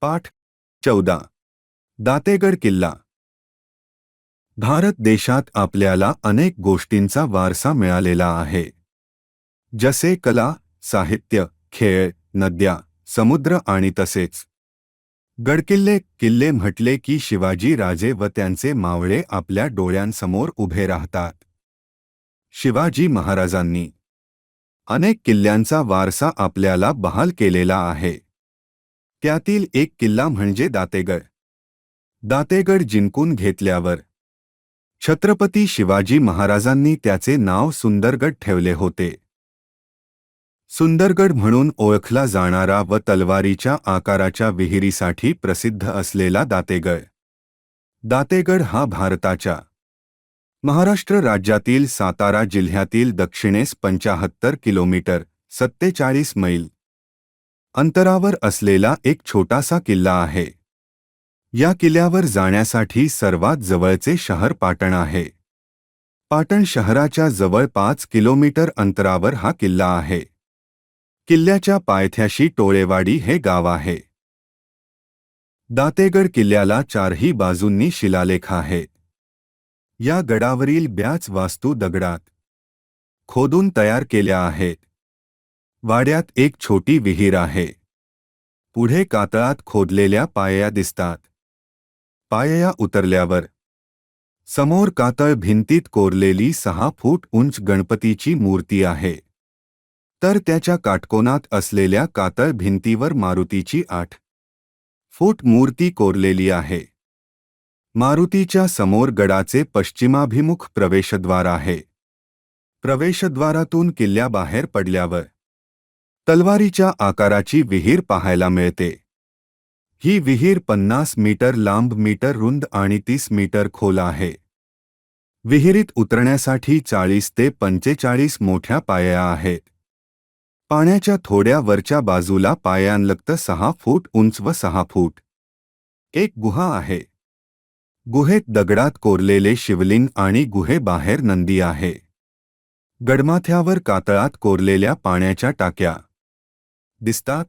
पाठ चौदा. दातेगड किल्ला. भारत देशात आपल्याला अनेक गोष्टींचा वारसा मिळालेला आहे. जसे कला साहित्य खेळ नद्या समुद्र आणि तसेच. गडकिल्ले किल्ले म्हटले की शिवाजी राजे व त्यांचे मावळे आपल्या डोळ्यांसमोर उभे राहतात. शिवाजी महाराजांनी. अनेक किल्ल्यांचा वारसा आपल्याला बहाल केलेला आहे. त्यातील एक किल्ला म्हणजे दातेगड. दातेगड जिंकून घेतल्यावर छत्रपती शिवाजी महाराजांनी त्याचे नाव सुंदरगड ठेवले होते. सुंदरगड म्हणून ओळखला जाणारा व तलवारीच्या आकाराच्या विहिरीसाठी प्रसिद्ध असलेला दातेगड. दातेगड हा भारताच्या महाराष्ट्र राज्यातील सातारा जिल्ह्यातील दक्षिणेस पंचाहत्तर किलोमीटर सत्तेचाळीस मैल अंतरावर असलेला एक छोटासा किल्ला आहे. या किल्ल्यावर जाण्यासाठी सर्वात जवळचे शहर पाटण आहे. पाटण शहराच्या जवळ पाच किलोमीटर अंतरावर हा किल्ला आहे. किल्ल्याच्या पायथ्याशी टोळेवाडी हे गाव आहे. दातेगड किल्ल्याला चारही बाजूंनी शिलालेख आहे. या गडावरील ब्याच वास्तू दगडात खोदून तयार केल्या आहेत. वाड्यात एक छोटी विहीर आहे. पुढे कातळात खोदलेल्या पायया दिसतात. पायया उतरल्यावर समोर कातळ भिंतीत कोरलेली सहा फूट उंच गणपतीची मूर्ती आहे. तर त्याच्या काटकोनात असलेल्या कातळ भिंतीवर मारुतीची आठ फूट मूर्ती कोरलेली आहे. मारुतीच्या समोर गडाचे पश्चिमाभिमुख प्रवेशद्वार आहे. प्रवेशद्वारातून किल्ल्याबाहेर पडल्यावर तलवारीच्या आकाराची विहीर पाहायला मिळते. ही विहीर पन्नास मीटर लांब मीटर रुंद आणि तीस मीटर खोल आहे. विहिरीत उतरण्यासाठी चाळीस ते पंचेचाळीस मोठ्या पाया आहेत. पाण्याच्या थोड्या वरच्या बाजूला पायांलगत सहा फूट उंच व सहा फूट. एक गुहा आहे. गुहेत दगडात कोरलेले शिवलिंग आणि गुहेबाहेर नंदी आहे. गडमाथ्यावर कातळात कोरलेल्या पाण्याच्या टाक्या. दिसतात?